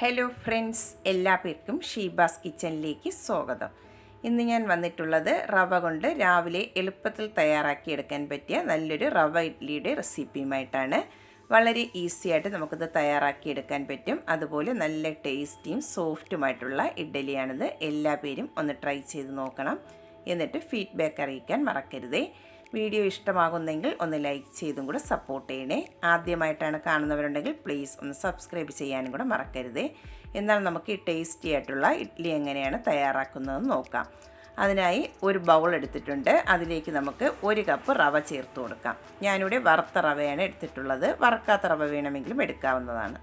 Hello friends എല്ലാ പേർക്കും ഷീബാസ് കിച്ചണിലേക്ക് സ്വാഗതം. ഇന്ന് ഞാൻ വന്നിട്ടുള്ളത് റവ കൊണ്ട് രാവിലെ എളുപ്പത്തിൽ തയ്യാറാക്കിയെടുക്കാൻ പറ്റിയ നല്ലൊരു റവ ഇഡ്ഡലിയുടെ റെസിപ്പിയുമായിട്ടാണ് വളരെ ഈസി ആയിട്ട് നമുക്കിത് തയ്യാറാക്കിയെടുക്കാൻ പറ്റും. അതുപോലെ നല്ല ടേസ്റ്റിയും സോഫ്റ്റുമായിട്ടുള്ള ഇഡ്ഡലിയാണിത്. എല്ലാ പേരും ഒന്ന് ട്രൈ ചെയ്ത് നോക്കണം. എന്നിട്ട് ഫീഡ്ബാക്ക് അറിയിക്കാൻ മറക്കരുതേ. വീഡിയോ ഇഷ്ടമാകുന്നെങ്കിൽ ഒന്ന് ലൈക്ക് ചെയ്തും കൂടെ സപ്പോർട്ട് ചെയ്യണേ. ആദ്യമായിട്ടാണ് കാണുന്നവരുണ്ടെങ്കിൽ പ്ലീസ് ഒന്ന് സബ്സ്ക്രൈബ് ചെയ്യാനും കൂടെ മറക്കരുതേ. എന്നാൽ നമുക്ക് ഈ ടേസ്റ്റി ആയിട്ടുള്ള ഇഡ്ഡലി എങ്ങനെയാണ് തയ്യാറാക്കുന്നതെന്ന് നോക്കാം. അതിനായി ഒരു ബൗൾ എടുത്തിട്ടുണ്ട്. അതിലേക്ക് നമുക്ക് ഒരു കപ്പ് റവ ചേർത്ത് കൊടുക്കാം. ഞാനിവിടെ വറുത്ത റവയാണ് എടുത്തിട്ടുള്ളത്. വറക്കാത്ത റവ വേണമെങ്കിലും എടുക്കാവുന്നതാണ്.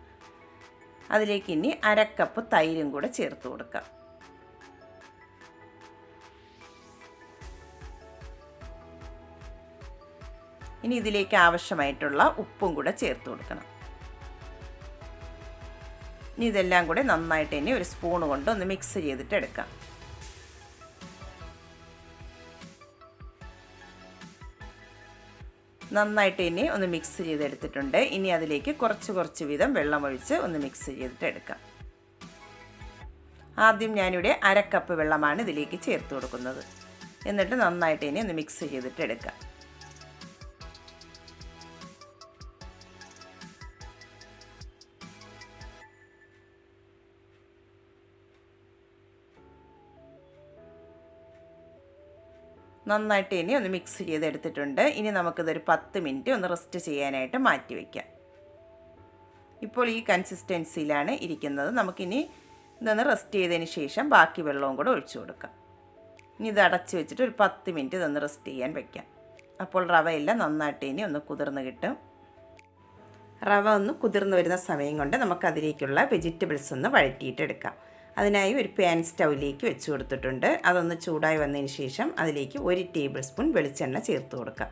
അതിലേക്ക് ഇനി അരക്കപ്പ് കപ്പ് തൈരും കൂടെ ചേർത്ത് കൊടുക്കാം. ഇനി ഇതിലേക്ക് ആവശ്യമായിട്ടുള്ള ഉപ്പും കൂടെ ചേർത്ത് കൊടുക്കണം. ഇനി ഇതെല്ലാം കൂടെ നന്നായിട്ട് ഇനി ഒരു സ്പൂൺ കൊണ്ട് ഒന്ന് മിക്സ് ചെയ്തിട്ട് എടുക്കാം. നന്നായിട്ട് ഇനി ഒന്ന് മിക്സ് ചെയ്തെടുത്തിട്ടുണ്ട്. ഇനി അതിലേക്ക് കുറച്ച് കുറച്ച് വീതം വെള്ളമൊഴിച്ച് ഒന്ന് മിക്സ് ചെയ്തിട്ട് എടുക്കാം. ആദ്യം ഞാനിവിടെ അര കപ്പ് വെള്ളമാണ് ഇതിലേക്ക് ചേർത്ത് കൊടുക്കുന്നത്. എന്നിട്ട് നന്നായിട്ട് ഇനി ഒന്ന് മിക്സ് ചെയ്തിട്ട് എടുക്കാം. നന്നായിട്ട് ഇനി ഒന്ന് മിക്സ് ചെയ്തെടുത്തിട്ടുണ്ട്. ഇനി നമുക്കിതൊരു പത്ത് മിനിറ്റ് ഒന്ന് റെസ്റ്റ് ചെയ്യാനായിട്ട് മാറ്റി വയ്ക്കാം ഇപ്പോൾ ഈ കൺസിസ്റ്റൻസിയിലാണ് ഇരിക്കുന്നത്. നമുക്കിനി ഇതൊന്ന് റെസ്റ്റ് ചെയ്തതിന് ശേഷം ബാക്കി വെള്ളവും കൂടെ ഒഴിച്ചു കൊടുക്കാം. ഇനി ഇത് അടച്ച് വെച്ചിട്ട് ഒരു പത്ത് മിനിറ്റ് ഇതൊന്ന് റെസ്റ്റ് ചെയ്യാൻ വയ്ക്കാം അപ്പോൾ റവ എല്ലാം നന്നായിട്ട് ഇനി ഒന്ന് കുതിർന്ന് കിട്ടും. റവ ഒന്ന് കുതിർന്ന് വരുന്ന സമയം കൊണ്ട് നമുക്കതിലേക്കുള്ള വെജിറ്റബിൾസ് ഒന്ന് വഴറ്റിയിട്ടെടുക്കാം. അതിനായി ഒരു പാൻ സ്റ്റൗവിലേക്ക് വെച്ച് കൊടുത്തിട്ടുണ്ട്. അതൊന്ന് ചൂടായി വന്നതിന് ശേഷം അതിലേക്ക് ഒരു ടേബിൾ സ്പൂൺ വെളിച്ചെണ്ണ ചേർത്ത് കൊടുക്കാം.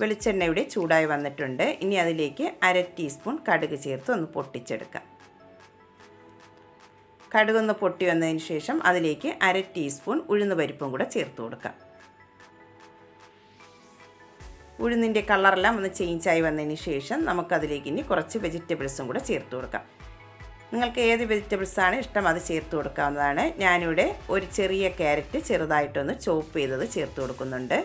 വെളിച്ചെണ്ണ ഇവിടെ ചൂടായി വന്നിട്ടുണ്ട്. ഇനി അതിലേക്ക് അര ടീസ്പൂൺ കടുക് ചേർത്ത് ഒന്ന് പൊട്ടിച്ചെടുക്കാം. കടുകൊന്ന് പൊട്ടി വന്നതിന് ശേഷം അതിലേക്ക് അര ടീസ്പൂൺ ഉഴുന്ന് പരിപ്പും കൂടെ ചേർത്ത് കൊടുക്കാം. ഉഴുന്നിന്റെ കളറെല്ലാം ഒന്ന് ചേഞ്ചായി വന്നതിന് ശേഷം നമുക്കതിലേക്ക് ഇനി കുറച്ച് വെജിറ്റബിൾസും കൂടെ ചേർത്ത് കൊടുക്കാം. നിങ്ങൾക്ക് ഏത് വെജിറ്റബിൾസാണ് ഇഷ്ടം അത് ചേർത്ത് കൊടുക്കാവുന്നതാണ്. ഞാനിവിടെ ഒരു ചെറിയ ക്യാരറ്റ് ചെറുതായിട്ടൊന്ന് ചോപ്പ് ചെയ്തത് ചേർത്ത് കൊടുക്കുന്നുണ്ട്.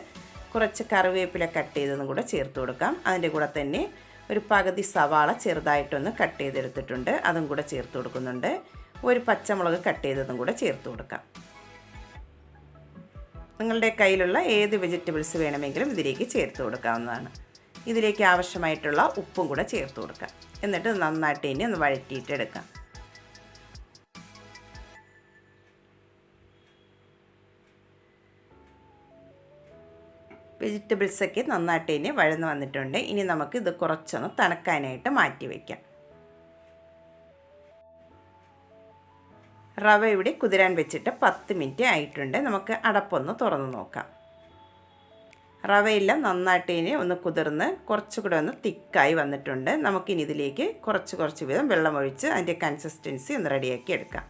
കുറച്ച് കറിവേപ്പില കട്ട് ചെയ്തതും കൂടെ ചേർത്ത് കൊടുക്കാം. അതിന്റെ കൂടെ തന്നെ ഒരു പകുതി സവാള ചെറുതായിട്ടൊന്ന് കട്ട് ചെയ്തെടുത്തിട്ടുണ്ട്. അതും കൂടെ ചേർത്ത് കൊടുക്കുന്നുണ്ട്. ഒരു പച്ചമുളക് കട്ട് ചെയ്തതും കൂടെ ചേർത്ത് കൊടുക്കാം. നിങ്ങളുടെ കയ്യിലുള്ള ഏത് വെജിറ്റബിൾസ് വേണമെങ്കിലും ഇതിലേക്ക് ചേർത്ത് കൊടുക്കാവുന്നതാണ്. ഇതിലേക്ക് ആവശ്യമായിട്ടുള്ള ഉപ്പും കൂടെ ചേർത്ത് കൊടുക്കുക. എന്നിട്ട് നന്നായിട്ട് ഇനി ഒന്ന് വഴറ്റിയിട്ടെടുക്കാം വെജിറ്റബിൾസൊക്കെ നന്നായിട്ട് ഇനി വഴന്ന് വന്നിട്ടുണ്ട്. ഇനി നമുക്ക് ഇത് കുറച്ചൊന്ന് തണുക്കാനായിട്ട് മാറ്റി വയ്ക്കാം റവ ഇവിടെ കുതിരാൻ വെച്ചിട്ട് പത്ത് മിനിറ്റ് ആയിട്ടുണ്ട്. നമുക്ക് അടപ്പൊന്ന് തുറന്ന് നോക്കാം. റവയെല്ലാം നന്നായിട്ട് ഇനി ഒന്ന് കുതിർന്ന് കുറച്ചുകൂടെ ഒന്ന് തിക്കായി വന്നിട്ടുണ്ട്. നമുക്കിനി ഇതിലേക്ക് കുറച്ച് കുറച്ച് വീതം വെള്ളമൊഴിച്ച് അതിന്റെ കൺസിസ്റ്റൻസി ഒന്ന് റെഡിയാക്കി എടുക്കാം.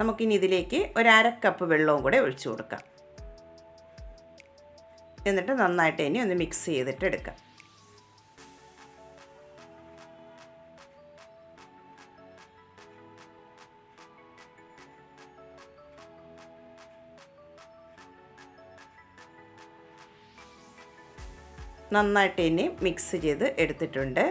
നമുക്കിനി ഇതിലേക്ക് ഒരു അര കപ്പ് വെള്ളവും കൂടെ ഒഴിച്ചു കൊടുക്കാം. എന്നിട്ട് നന്നായിട്ട് ഇനി ഒന്ന് മിക്സ് ചെയ്തിട്ട് എടുക്കാം. നന്നായിട്ട് ഇനി മിക്സ് ചെയ്ത് എടുത്തിട്ടുണ്ട്.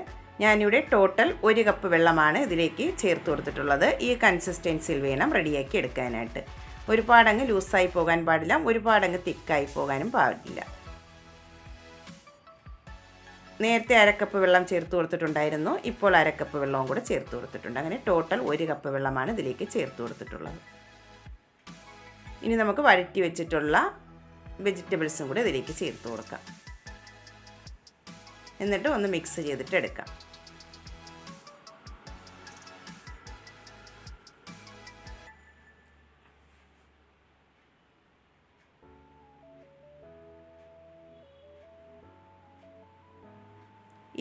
ഞാനിവിടെ ടോട്ടൽ ഒരു കപ്പ് വെള്ളമാണ് ഇതിലേക്ക് ചേർത്ത് കൊടുത്തിട്ടുള്ളത്. ഈ കൺസിസ്റ്റൻസിയിൽ വേണം റെഡിയാക്കി എടുക്കാനായിട്ട്. ഒരുപാടങ്ങ് ലൂസായി പോകാൻ പാടില്ല ഒരുപാടങ്ങ് തിക്കായി പോകാനും പാടില്ല. നേരത്തെ അരക്കപ്പ് വെള്ളം ചേർത്ത് കൊടുത്തിട്ടുണ്ടായിരുന്നു. ഇപ്പോൾ അരക്കപ്പ് വെള്ളവും കൂടെ ചേർത്ത് കൊടുത്തിട്ടുണ്ട്. അങ്ങനെ ടോട്ടൽ ഒരു കപ്പ് വെള്ളമാണ് ഇതിലേക്ക് ചേർത്ത് കൊടുത്തിട്ടുള്ളത്. ഇനി നമുക്ക് വഴറ്റി വെച്ചിട്ടുള്ള വെജിറ്റബിൾസും കൂടെ ഇതിലേക്ക് ചേർത്ത് കൊടുക്കാം. എന്നിട്ട് ഒന്ന് മിക്സ് ചെയ്തിട്ട് എടുക്കാം.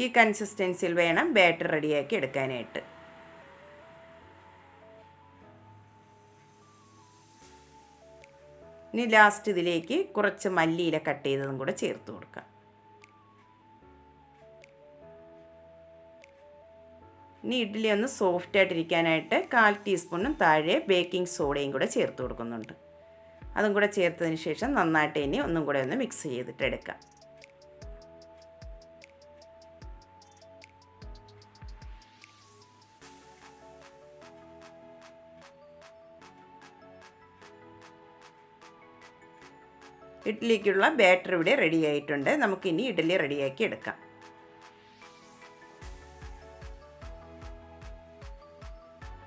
ഈ കൺസിസ്റ്റൻസിയിൽ വേണം ബാറ്റർ റെഡിയാക്കി എടുക്കാനായിട്ട്. ഇനി ലാസ്റ്റ് ഇതിലേക്ക് കുറച്ച് മല്ലിയില കട്ട് ചെയ്തതും കൂടെ ചേർത്ത് കൊടുക്കാം. ഇനി ഇഡ്ഡലി ഒന്ന് സോഫ്റ്റ് ആയിട്ടിരിക്കാനായിട്ട് കാൽ ടീസ്പൂണും താഴെ ബേക്കിംഗ് സോഡയും കൂടെ ചേർത്ത് കൊടുക്കുന്നുണ്ട്. അതും കൂടെ ചേർത്തതിന് ശേഷം നന്നായിട്ട് ഇനി ഒന്നും കൂടെ ഒന്ന് മിക്സ് ചെയ്തിട്ട് എടുക്കാം. ഇഡ്ഡലിക്കുള്ള ബാറ്റർ ഇവിടെ റെഡി ആയിട്ടുണ്ട്. നമുക്കിനി ഇഡ്ഡലി റെഡിയാക്കി എടുക്കാം.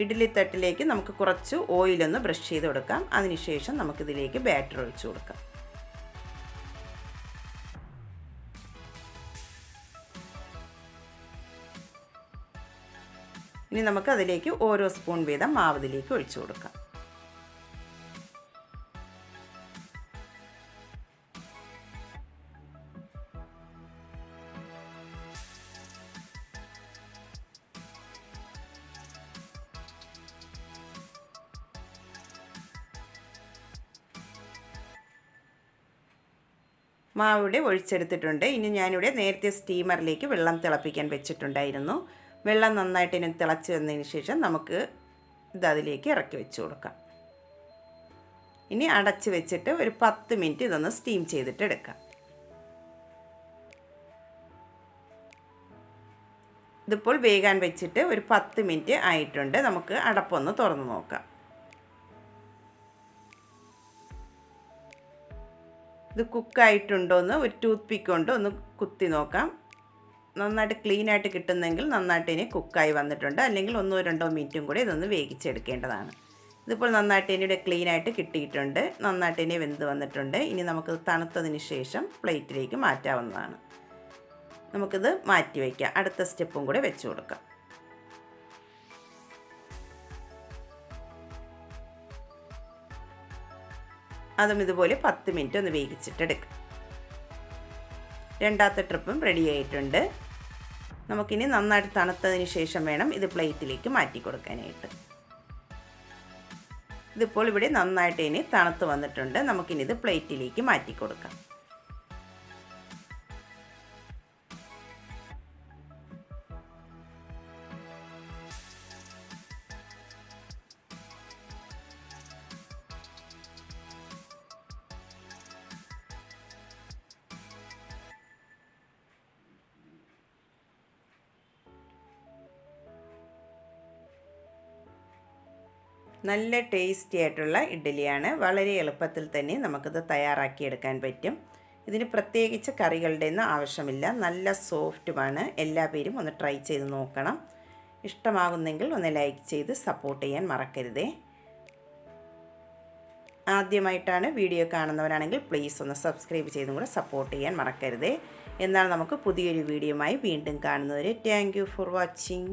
ഇഡ്ഡലി തട്ടിലേക്ക് നമുക്ക് കുറച്ച് ഓയിലൊന്ന് ബ്രഷ് ചെയ്ത് കൊടുക്കാം. അതിനുശേഷം നമുക്കിതിലേക്ക് ബാറ്റർ ഒഴിച്ചു കൊടുക്കാം. ഇനി നമുക്ക് അതിലേക്ക് ഓരോ സ്പൂൺ വീതം മാവതിലേക്ക് ഒഴിച്ചു കൊടുക്കാം. മാവിടെ ഒഴിച്ചെടുത്തിട്ടുണ്ട്. ഇനി ഞാനിവിടെ നേരത്തെ സ്റ്റീമറിലേക്ക് വെള്ളം തിളപ്പിക്കാൻ വെച്ചിട്ടുണ്ടായിരുന്നു. വെള്ളം നന്നായിട്ട് ഇനി തിളച്ച് വന്നതിന് ശേഷം നമുക്ക് ഇത് അതിലേക്ക് ഇറക്കി വെച്ച് കൊടുക്കാം. ഇനി അടച്ച് വെച്ചിട്ട് ഒരു പത്ത് മിനിറ്റ് ഇതൊന്ന് സ്റ്റീം ചെയ്തിട്ട് എടുക്കാം. ഇതിപ്പോൾ വേഗാൻ വെച്ചിട്ട് ഒരു പത്ത് മിനിറ്റ് ആയിട്ടുണ്ട്. നമുക്ക് അടപ്പൊന്ന് തുറന്ന് നോക്കാം. ഇത് കുക്കായിട്ടുണ്ടോ എന്ന് ഒരു ടൂത്ത് പിക്ക് കൊണ്ട് ഒന്ന് കുത്തി നോക്കാം. നന്നായിട്ട് ക്ലീനായിട്ട് കിട്ടുന്നെങ്കിൽ നന്നായിട്ട് ഇനി കുക്കായി വന്നിട്ടുണ്ട്. അല്ലെങ്കിൽ ഒന്നോ രണ്ടോ മിനിറ്റും കൂടി ഇതൊന്ന് വേവിച്ചെടുക്കേണ്ടതാണ്. ഇതിപ്പോൾ നന്നായിട്ട് ഇനിയുടെ ക്ലീനായിട്ട് കിട്ടിയിട്ടുണ്ട്. നന്നായിട്ട് ഇനി വെന്ത് വന്നിട്ടുണ്ട്. ഇനി നമുക്ക് തണുത്തതിന് ശേഷം പ്ലേറ്റിലേക്ക് മാറ്റാവുന്നതാണ്. നമുക്കിത് മാറ്റി വയ്ക്കാം. അടുത്ത സ്റ്റെപ്പും കൂടെ വെച്ച് കൊടുക്കാം. അതും ഇതുപോലെ പത്ത് മിനിറ്റ് ഒന്ന് വേവിച്ചിട്ടെടുക്കും. രണ്ടാമത്തെ ട്രിപ്പും റെഡി ആയിട്ടുണ്ട്. നമുക്കിനി നന്നായിട്ട് തണുത്തതിന് ശേഷം വേണം ഇത് പ്ലേറ്റിലേക്ക് മാറ്റി കൊടുക്കാനായിട്ട്. ഇതിപ്പോൾ ഇവിടെ നന്നായിട്ട് ഇനി തണുത്ത് വന്നിട്ടുണ്ട്. നമുക്കിനി ഇത് പ്ലേറ്റിലേക്ക് മാറ്റി കൊടുക്കാം. നല്ല ടേസ്റ്റി ആയിട്ടുള്ള ഇഡ്ഡലിയാണ്. വളരെ എളുപ്പത്തിൽ തന്നെ നമുക്കിത് തയ്യാറാക്കിയെടുക്കാൻ പറ്റും. ഇതിന് പ്രത്യേകിച്ച് കറികളുടെ ഒന്നും ആവശ്യമില്ല. നല്ല സോഫ്റ്റുമാണ്. എല്ലാ പേരും ഒന്ന് ട്രൈ ചെയ്ത് നോക്കണം. ഇഷ്ടമാകുന്നെങ്കിൽ ഒന്ന് ലൈക്ക് ചെയ്ത് സപ്പോർട്ട് ചെയ്യാൻ മറക്കരുതേ. ആദ്യമായിട്ടാണ് വീഡിയോ കാണുന്നവരാണെങ്കിൽ പ്ലീസ് ഒന്ന് സബ്സ്ക്രൈബ് ചെയ്തും കൂടെ സപ്പോർട്ട് ചെയ്യാൻ മറക്കരുതേ. എന്നാൽ നമുക്ക് പുതിയൊരു വീഡിയോയുമായി വീണ്ടും കാണുന്നവരെ താങ്ക് ഫോർ വാച്ചിങ്